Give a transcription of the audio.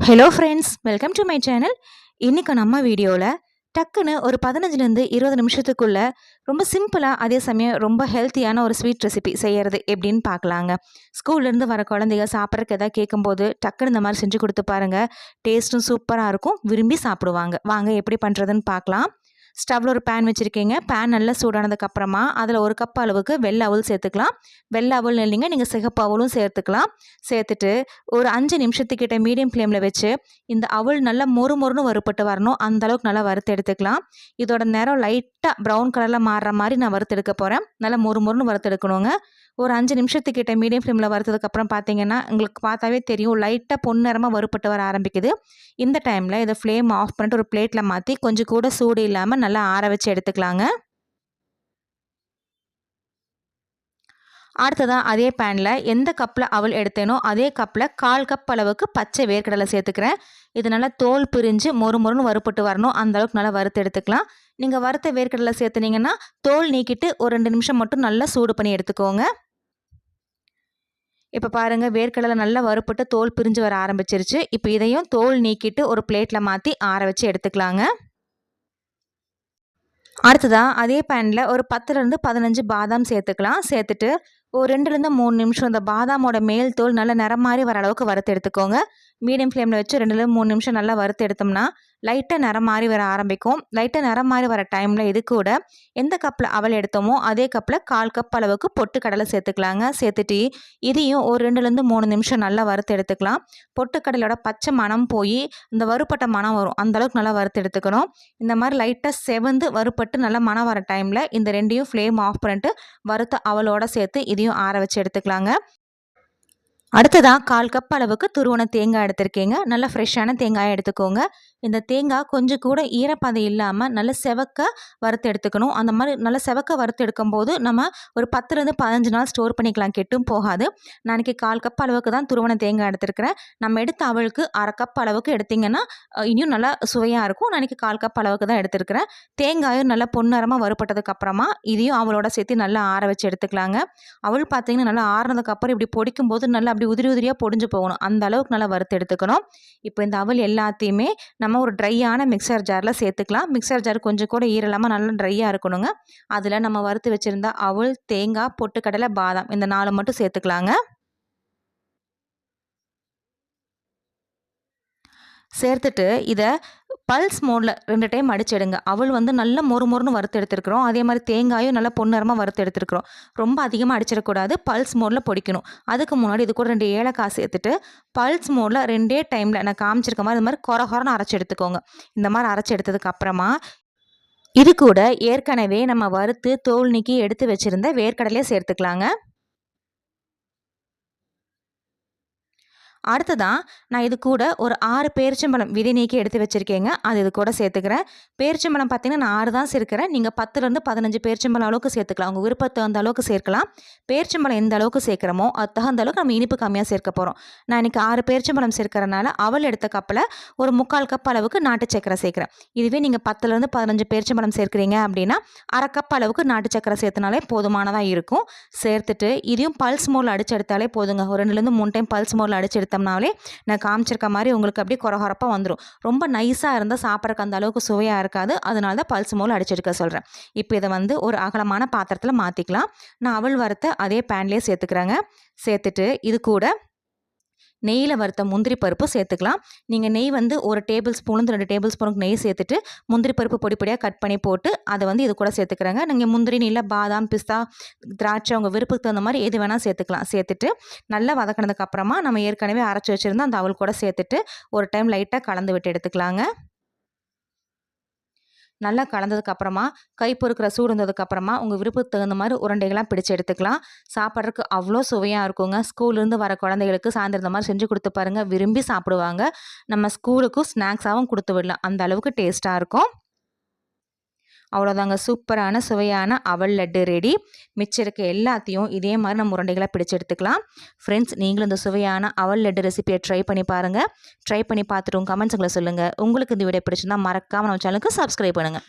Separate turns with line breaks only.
Hello friends welcome to my channel இன்றைக்கி நம்ம வீடியோவில் டக்குன்னு ஒரு பதினஞ்சுலேருந்து இருபது நிமிஷத்துக்குள்ளே ரொம்ப சிம்பிளாக அதே சமயம் ரொம்ப ஹெல்த்தியான ஒரு ஸ்வீட் ரெசிபி செய்கிறது எப்படின்னு பார்க்கலாங்க. ஸ்கூல்லேருந்து வர குழந்தைங்க சாப்பிட்றதுக்கு எதாவது கேட்கும்போது டக்குன்னு இந்த மாதிரி செஞ்சு கொடுத்து பாருங்கள் டேஸ்ட்டும் சூப்பராக இருக்கும். விரும்பி சாப்பிடுவாங்க. வாங்க எப்படி பண்ணுறதுன்னு பார்க்கலாம். ஸ்டவ்வில் ஒரு பேன் வச்சுருக்கீங்க. பேன் நல்லா சூடானதுக்கப்புறமா அதில் ஒரு கப் அளவுக்கு வெள்ளை அவல் சேர்த்துக்கலாம். வெள்ளை அவல் இல்லைங்க நீங்கள் சிகப்பு அவலும் சேர்த்துக்கலாம். சேர்த்துட்டு ஒரு அஞ்சு நிமிஷத்துக்கிட்ட மீடியம் ஃப்ளேமில் வச்சு இந்த அவல் நல்லா மொறு மொறுன்னு வறுப்பட்டு வரணும். அந்தளவுக்கு நல்லா வறுத்து எடுத்துக்கலாம். இதோட நேரம் லைட்டாக ப்ரௌன் கலரில் மாறுற மாதிரி நான் வறுத்து எடுக்க போகிறேன் நல்லா மொறு மொறுன்னு வறுத்து எடுக்கணுங்க. ஒரு அஞ்சு நிமிஷத்துக்கிட்ட மீடியம் ஃப்ளேமில் வறுத்ததுக்கப்புறம் பார்த்தீங்கன்னா உங்களுக்கு பார்த்தாவே தெரியும் லைட்டாக பொன்னிறமாக வறுப்பட்டு வர ஆரம்பிக்குது. இந்த டைமில் இதை ஃப்ளேம் ஆஃப் பண்ணிட்டு ஒரு பிளேட்டில் மாற்றி கொஞ்சம் கூட சூடு இல்லாமல் நல்லா ஆற வச்சு எடுத்துக்கலாங்க. அடுத்ததாக அதே பேனில் எந்த கப்பில் அவள் எடுத்தேனோ அதே கப்பில் கால் கப் அளவுக்கு பச்சை வேர்க்கடலை சேர்த்துக்கிறேன். இது நல்லா தோல் பிரிஞ்சு மொறு மொறுன்னு வறுப்பட்டு வரணும். அந்த அளவுக்கு நல்லா வறுத்து எடுத்துக்கலாம். நீங்கள் வறுத்த வேர்க்கடலை சேர்த்துனீங்கன்னா தோல் நீக்கிட்டு ஒரு ரெண்டு நிமிஷம் மட்டும் நல்லா சூடு பண்ணி எடுத்துக்கோங்க. இப்போ பாருங்கள் வேர்க்கடலை நல்லா வறுப்பட்டு தோல் பிரிஞ்சு வர ஆரம்பிச்சிருச்சு. இப்போ இதையும் தோல் நீக்கிட்டு ஒரு பிளேட்டில் மாற்றி ஆற வச்சு எடுத்துக்கலாங்க. அடுத்ததாக அதே பேனில் ஒரு பத்துலேருந்து பதினஞ்சு பாதாம் சேர்த்துக்கலாம். சேர்த்துட்டு ஒரு ரெண்டுலேருந்து மூணு நிமிஷம் இந்த பாதாமோட மேல் தோல் நல்லா நிறம் மாதிரி வர அளவுக்கு வறுத்து எடுத்துக்கோங்க. மீடியம் ஃப்ளேமில் வச்சு ரெண்டுலேருந்து மூணு நிமிஷம் நல்லா வறுத்து எடுத்தோம்னா லைட்டாக நிறம் மாறி வர ஆரம்பிக்கும். லைட்டாக நிறம் மாறி வர டைமில் இது கூட எந்த கப்பில் அவள் எடுத்தோமோ அதே கப்பில் கால் கப் அளவுக்கு பொட்டு கடலை சேர்த்துக்கலாங்க. சேர்த்துட்டு இதையும் ஒரு ரெண்டுலேருந்து மூணு நிமிஷம் நல்லா வறுத்து எடுத்துக்கலாம். பொட்டுக்கடலோட பச்சை மனம் போய் இந்த வறுப்பட்ட மனம் வரும். அந்தளவுக்கு நல்லா வறுத்து எடுத்துக்கணும். இந்த மாதிரி லைட்டாக செவந்து வறுப்பட்டு நல்லா மனம் வர டைமில் இந்த ரெண்டையும் ஃப்ளேம் ஆஃப் பண்ணிட்டு வறுத்த அவளோட சேர்த்து இதையும் ஆற வச்சு எடுத்துக்கலாங்க. அடுத்ததாக கால் கப் அளவுக்கு துருவன தேங்காய் எடுத்திருக்கேங்க. நல்லா ஃப்ரெஷ்ஷான தேங்காயை எடுத்துக்கோங்க. இந்த தேங்காய் கொஞ்சம் கூட ஈரப்பதை இல்லாமல் நல்ல செவக்க வறுத்து எடுத்துக்கணும். அந்த மாதிரி நல்ல செவக்க வறுத்து எடுக்கும்போது நம்ம ஒரு பத்துலேருந்து பதினஞ்சு நாள் ஸ்டோர் பண்ணிக்கலாம். கெட்டும் போகாது. நாளைக்கு கால் கப் அளவுக்கு தான் துருவன தேங்காய் எடுத்துருக்கிறேன். நம்ம எடுத்த அவளுக்கு அரை கப் அளவுக்கு எடுத்திங்கன்னா இன்னும் நல்லா சுவையாக இருக்கும். நாளைக்கு கால் கப் அளவுக்கு தான் எடுத்துருக்கிறேன். தேங்காயும் நல்லா பொன்னரமாக வறுப்பட்டதுக்கப்புறமா இதையும் அவளோட சேர்த்து நல்லா ஆற வச்சு எடுத்துக்கலாங்க. அவள் பார்த்திங்கன்னா நல்லா ஆறுனதுக்கப்புறம் இப்படி பொடிக்கும் போது நல்லா அப்படி உதிரி உதிரியாக பொடிஞ்சு போகணும். அந்த அளவுக்கு நல்லா வறுத்து எடுத்துக்கணும். இப்போ இந்த அவள் எல்லாத்தையுமே நம்ம நம்ம ஒரு ட்ரையான மிக்சர் ஜாரில் சேர்த்துக்கலாம். மிக்சர் ஜார் கொஞ்சம் கூட ஈரலாமல் நல்லா ட்ரையாக இருக்கணுங்க. அதில் நம்ம வறுத்து வச்சுருந்தா அவள் தேங்காய் பொட்டுக்கடலை பாதாம் இந்த நாலு மட்டும் சேர்த்துக்கலாங்க. சேர்த்துட்டு இதை பல்ஸ் மோடில் ரெண்டு டைம் அடிச்சிடுங்க. அவள் வந்து நல்ல மொறு மொறுன்னு வறுத்து எடுத்துருக்குறோம். அதே மாதிரி தேங்காயும் நல்லா பொன்னரமாக வறுத்து எடுத்துருக்குறோம். ரொம்ப அதிகமாக அடிச்சிடக்கூடாது. பல்ஸ் மோடில் பொடிக்கணும். அதுக்கு முன்னாடி இது கூட ரெண்டு ஏலக்காய் சேர்த்துட்டு பல்ஸ் மோடில் ரெண்டே டைமில் நான் காமிச்சிருக்க மாதிரி இது மாதிரி குறை குறைன்னு அரைச்சி எடுத்துக்கோங்க. இந்த மாதிரி அரைச்சி எடுத்ததுக்கு அப்புறமா இது கூட ஏற்கனவே நம்ம வறுத்து தோல் நீக்கி எடுத்து வச்சுருந்த வேர்க்கடலையே சேர்த்துக்கலாங்க. அடுத்ததான் நான் இது கூட ஒரு ஆறு பேரிச்சம்பழம் விதை நீக்கி எடுத்து வச்சுருக்கேங்க. அது இது கூட சேர்த்துக்கிறேன். பேரிச்சம்பழம் பார்த்தீங்கன்னா நான் ஆறு தான் சேர்க்குறேன். நீங்கள் பத்துலேருந்து பதினஞ்சு பேரிச்சம்பழம் அளவுக்கு சேர்த்துக்கலாம். உங்கள் விருப்பத்தை அந்த அளவுக்கு சேர்க்கலாம். பேரிச்சம்பழம் எந்த அளவுக்கு சேர்க்குறோமோ அது தகுந்த அளவுக்கு நம்ம இனிப்பு கம்மியாக சேர்க்க போகிறோம் நான் இன்றைக்கி ஆறு பேரிச்சம்பழம் சேர்க்கறனால அவள் எடுத்த கப்பில் ஒரு முக்கால் கப் அளவுக்கு நாட்டு சக்கரை சேர்க்குறேன். இதுவே நீங்கள் பத்துலேருந்து பதினஞ்சு பேரிச்சம்பழம் சேர்க்குறீங்க அப்படின்னா அரை கப் அளவுக்கு நாட்டு சக்கரை சேர்த்துனாலே போதுமானதாக இருக்கும். சேர்த்துட்டு இதையும் பல்ஸ் மோரில் அடிச்சு எடுத்தாலே போதுங்க. ஒரு ரெண்டுலேருந்து மூணு டைம் பல்ஸ் மோரில் அடிச்சு எடுத்து எடுத்தோம்னாலே நான் காமிச்சிருக்க மாதிரி உங்களுக்கு அப்படியே குறகுறப்பாக வந்துடும் ரொம்ப நைஸாக இருந்தால் சாப்பிட்றக்கு அந்த அளவுக்கு சுவையாக இருக்காது. அதனால தான் பல்ஸ் மூலம் அடிச்செடுக்க சொல்கிறேன் இப்போ இதை வந்து ஒரு அகலமான பாத்திரத்தில் மாற்றிக்கலாம் நான் அவள் வறுத்த அதே பேன்லேயே சேர்த்துக்கிறேங்க. சேர்த்துட்டு இது கூட நெய்யில் வறுத்த முந்திரி பருப்பு சேர்த்துக்கலாம். நீங்கள் நெய் வந்து ஒரு டேபிள் ஸ்பூனும் ரெண்டு டேபிள் ஸ்பூனுக்கு நெய் சேர்த்துட்டு முந்திரி பருப்பு பொடி பொடியாக கட் பண்ணி போட்டு அதை வந்து இது கூட சேர்த்துக்கிறாங்க. நீங்கள் முந்திரி நீல பாதாம் பிஸ்தா திராட்சை உங்கள் விருப்பத்துக்கு தகுந்த மாதிரி எது வேணால் சேர்த்துக்கலாம். சேர்த்துட்டு நல்லா வதக்கினதுக்கப்புறமா நம்ம ஏற்கனவே அரைச்சி வச்சுருந்தோம் அந்த அவள் கூட சேர்த்துட்டு ஒரு டைம் லைட்டாக கலந்து விட்டு எடுத்துக்கலாங்க. நல்லா கலந்ததுக்கப்புறமா கை பொறுக்கிற சூடு இருந்ததுக்கப்புறமா உங்கள் விருப்பத்துக்கு தகுந்த மாதிரி உருண்டைகளாக பிடிச்சி எடுத்துக்கலாம். சாப்பிட்றதுக்கு அவ்வளோ சுவையாக இருக்குங்க. ஸ்கூல்லேருந்து வர குழந்தைகளுக்கு சாயந்தரம் மாதிரி செஞ்சு கொடுத்து பாருங்கள் விரும்பி சாப்பிடுவாங்க. நம்ம ஸ்கூலுக்கும் ஸ்நாக்ஸாகவும் கொடுத்து விடலாம். அந்த அளவுக்கு டேஸ்ட்டாக இருக்கும். அவ்வளோதாங்க சூப்பரான சுவையான அவல் லட்டு ரெடி மிச்சம் இருக்க எல்லாத்தையும் இதே மாதிரி நம்ம உருண்டைகளை பிடிச்சி எடுத்துக்கலாம். ஃப்ரெண்ட்ஸ் நீங்களும் இந்த சுவையான அவல் லட்டு ரெசிபியை ட்ரை பண்ணி பாருங்கள் ட்ரை பண்ணி பார்த்துட்டு உங்கள் கமெண்ட்ஸுங்களை சொல்லுங்கள் உங்களுக்கு இந்த வீடியோ பிடிச்சிருந்தா மறக்காமல் நம்ம சேனலுக்கு சப்ஸ்கிரைப் பண்ணுங்கள்